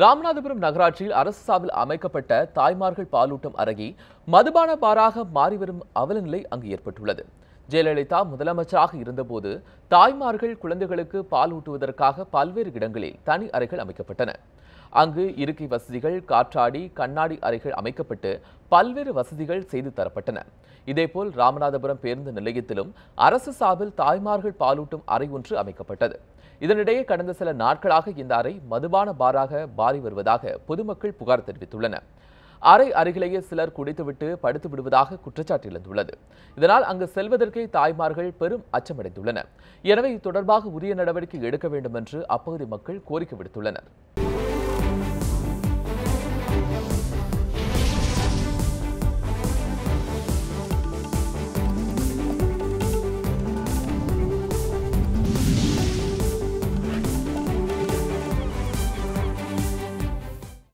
ராமநாதபுரம் நகராட்சியில் அரசு சார்பில் அமைக்கப்பட்ட தாய்மார்கள் பாலூட்டும் அறையை மதுபான பாராக மாறிவரும் அவலநிலை அங்கு ஏற்பட்டுள்ளது. ஜெயலலிதா முதலமைச்சராக இருந்தபோது தாய்மார்கள் குழந்தைகளுக்கு பாலூட்டுவதற்காக பல்வேறு இடங்களில் தனி அறைகள் அமைக்கப்பட்டன. அங்கு இருக்கை வசதிகள் காற்றாடி கண்ணாடி அறைகள் அமைக்கப்பட்டு பல்வேறு வசதிகள் செய்து தரப்பட்டன. இதேபோல் ராமநாதபுரம் பேருந்து நிலையத்திலும் அரசு சார்பில் தாய்மார்கள் பாலூட்டும் அறை ஒன்று அமைக்கப்பட்டது. இதனிடையே கடந்த சில நாட்களாக இந்த அறை மதுபான பாராக மாறி வருவதாக பொதுமக்கள் புகார் தெரிவித்துள்ளனர். அறை அருகிலேயே சிலர் குடித்துவிட்டு படுத்து விடுவதாக குற்றச்சாட்டு எழுந்துள்ளது. இதனால் அங்கு செல்வதற்கே தாய்மார்கள் பெரும் அச்சமடைந்துள்ளனர். எனவே இது தொடர்பாக உரிய நடவடிக்கை எடுக்க வேண்டும் என்று அப்பகுதி மக்கள் கோரிக்கை விடுத்துள்ளனர்.